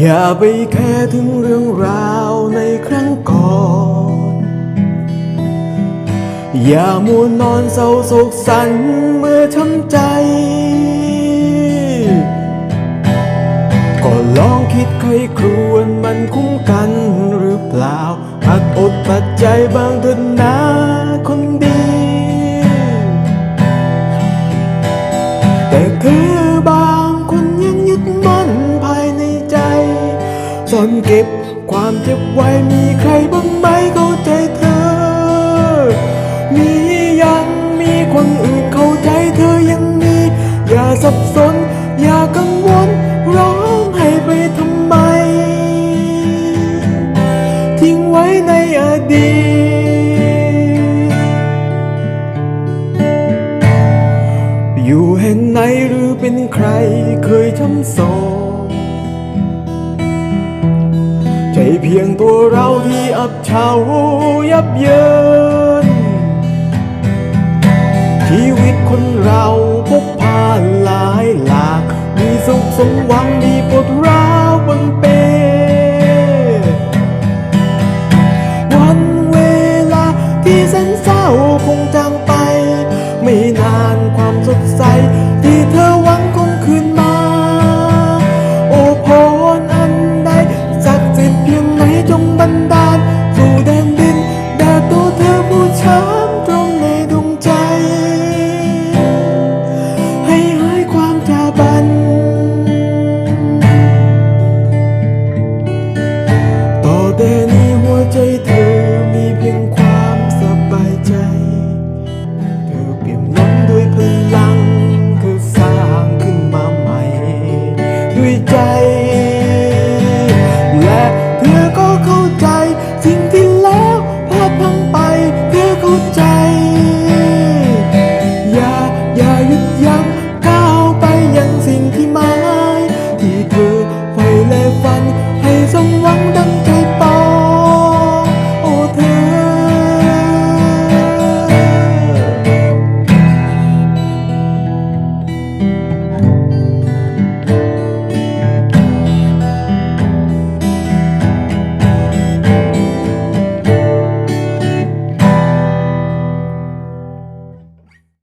อย่าไปแค่ถึงเรื่องราวในครั้งก่อน อย่ามัวนอนเศร้าโศกสันเมื่อช้ำใจ ก็ลองคิดใครครวนมันคุ้มกันหรือเปล่าหัดอดตัดใจบางเถิดนะ เก็บ ความเจ็บไว้มีใครบ้างไหมเข้าใจเธอ มียังมีคนอื่นเข้าใจเธอยังมี อย่าสับสน อย่ากังวลร้องให้ไปทำไม ทิ้งไว้ในอดีต อยู่แห่งไหนหรือเป็นใครเคยช้ำโศก เพียงตัวเราที่อับเฉายับเยิน ชีวิตคนเราพบพาหลายหลากมีสุขสมหวังมีปวดร้าวบนเป วันเวลาที่แสนเศร้าคงจางไป ไม่นานความสดใสที่เธอวา ใจ